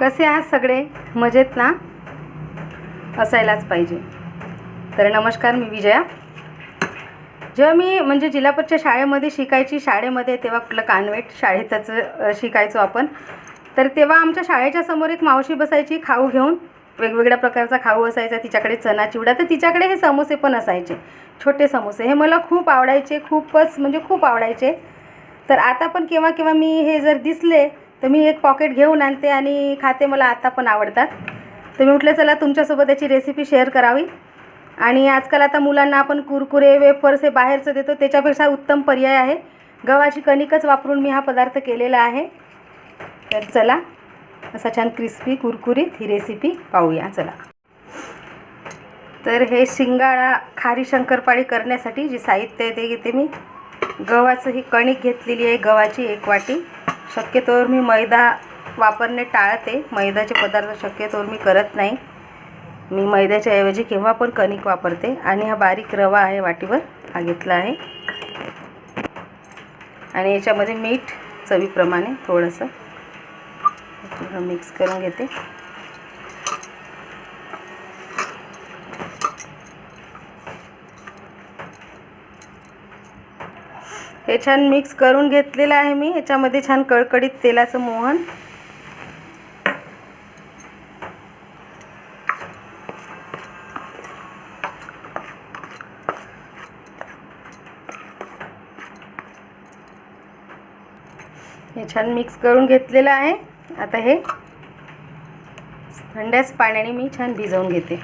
कसे आहात सगळे? मजेत ना? असायलाच पाहिजे. तर नमस्कार मी विजया. जेव्हा मी म्हणजे जिल्हा परिषद शाळेमध्ये शिकायची शाळेमध्ये तेव्हा कुठलं कान्वेट शाळेतच शिकायचो आपण. तर तेव्हा आमच्या शाळेच्या समोर एक मावशी बसायची खाऊ घेऊन. वेगवेगळ्या प्रकारचा खाऊ असायचा तिच्याकडे चना चिवडा. तर तिच्याकडे हे समोसे पण असायचे. छोटे समोसे. हे मला खूप आवडायचे खूपच म्हणजे खूप आवडायचे. तर आता पण केव्हा केव्हा मी हे जर दिसले तर मी एक पॉकेट घेऊन आणते आणि खाते मला आता पण आवडतात. तर मी म्हटलं चला तुमच्यासोबत याची रेसिपी शेअर करावी. आणि आजकाल आता मुलांना आपण कुरकुरे वेफर्स हे बाहेरचं देतो त्याच्यापेक्षा उत्तम पर्याय आहे. गव्हाची कणिकच वापरून मी हा पदार्थ केलेला आहे. तर चला असा छान क्रिस्पी कुरकुरीत ही रेसिपी पाहूया चला. तर हे शिंगाळा खारी शंकरपाळी करण्यासाठी जे साहित्य आहे ते घेते मी. गव्हाचं ही कणिक घेतलेली आहे गव्हाची एक वाटी. शक्यतोवर मी मैदा वापरणे टाळते. मैद्याचे पदार्थ शक्यतोवर मी करत नाही. मी मैद्याच्या ऐवजी केव्हा पण कणिक वापरते. आणि हा बारीक रवा आहे वाटीवर हा घेतला आहे. आणि याच्यामध्ये मीठ चवीप्रमाणे थोडंसं. थोडं मिक्स करून घेते. हे छान मिक्स करून घेतलेलं आहे मी. याच्यामध्ये छान कळकडीत तेलाचं मोहन. हे छान मिक्स करून घेतलेलं आहे. आता हे थंड्याच पाण्याने मी छान भिजवून घेते.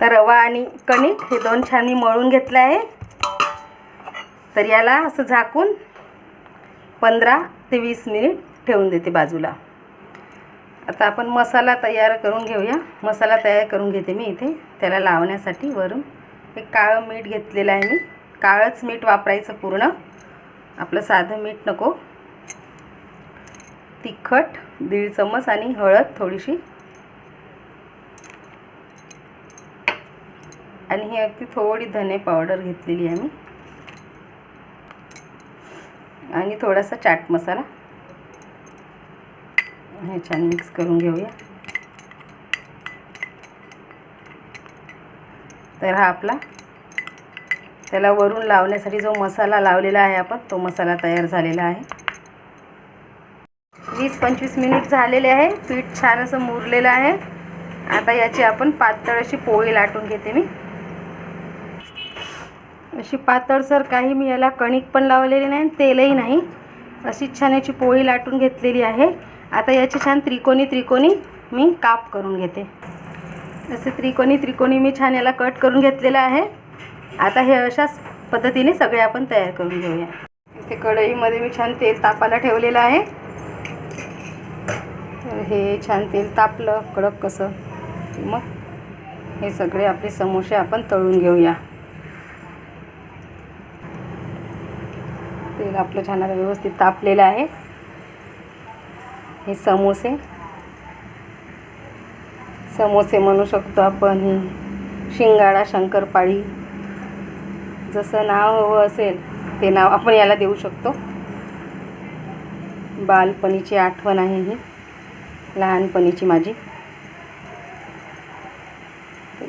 तर रवा आणि कणिक हे दोन छान मी मळून घेतलं आहे. तर याला असं झाकून पंधरा ते वीस मिनिट ठेवून देते बाजूला. आता आपण मसाला तयार करून घेऊया. मसाला तयार करून घेते मी इथे. त्याला लावण्यासाठी वरून एक काळं मीठ घेतलेलं आहे मी. काळंच मीठ वापरायचं पूर्ण. आपलं साधं मीठ नको. तिखट दीड चमच आणि हळद थोडीशी. आणि ही अगदी थोडी धने पावडर घेतलेली आहे मी. आणि थोडासा चाट मसाला हे छान मिक्स करून घेऊया. तर हा आपला त्याला वरून लावण्यासाठी जो मसाला लावलेला आहे आपण तो मसाला तयार झालेला आहे. वीस पंचवीस मिनिट झालेले आहे पीठ छान असं मुरलेलं आहे. आता याची आपण पातळ अशी पोळी लाटून घेते मी. अशी पातळसर काही मी याला कणिक पण लावलेली नाही आणि तेलही नाही. अशी छान याची पोळी लाटून घेतलेली आहे. आता याची छान त्रिकोणी त्रिकोणी मी काप करून घेते. असे त्रिकोणी त्रिकोणी मी छान याला कट करून घेतलेलं आहे. आता हे अशाच पद्धतीने सगळे आपण तयार करून घेऊया. इथे कढईमध्ये मी छान तेल तापायला ठेवलेलं आहे. तर हे छान तेल तापलं कडक कसं मग हे सगळे आपले समोसे आपण तळून घेऊया. तेल आपलं छान आता व्यवस्थित तापलेलं आहे. हे समोसे. समोसे म्हणू शकतो आपण शिंगाडा शंकरपाळी. जसं नाव हवं असेल ते नाव आपण याला देऊ शकतो. बालपणीची आठवण आहे ही. लहानपणीची माझी.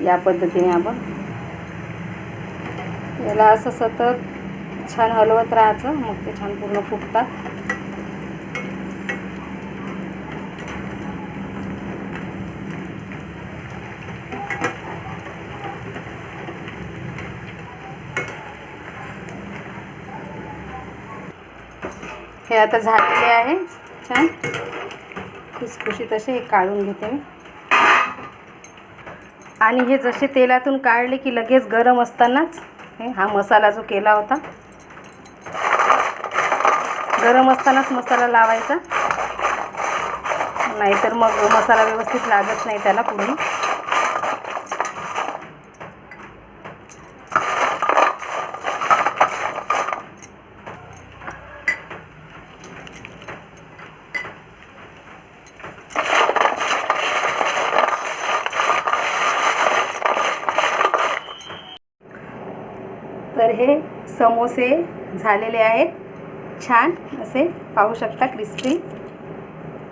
या पद्धतीने आपण याला असं सतत छान हलवत राहायचं. मग ते छान पूर्ण फुटतात हे आता झालेले आहे. छान. खुसखुशीत असे हे काढून घेते मी. आणि हे जसे तेलातून काढले की लगेच गरम असतानाच हे हा मसाला जो केला होता गरम असतानाच मसाला लावायचा. नाहीतर मग मसाला व्यवस्थित लागत नाही त्याला पुढे. तर हे समोसे झालेले आहेत. छान असे पाहू शकता क्रिस्पी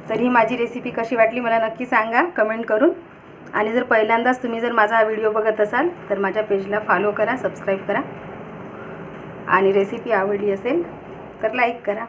तर ही माझी रेसिपी कशी वाटली मला नक्की सांगा कमेंट करून. आणि जर पहिल्यांदाच तुम्ही जर माझा हा व्हिडिओ बघत असाल तर माझ्या पेजला फॉलो करा सबस्क्राईब करा. आणि रेसिपी आवडली असेल तर लाईक करा.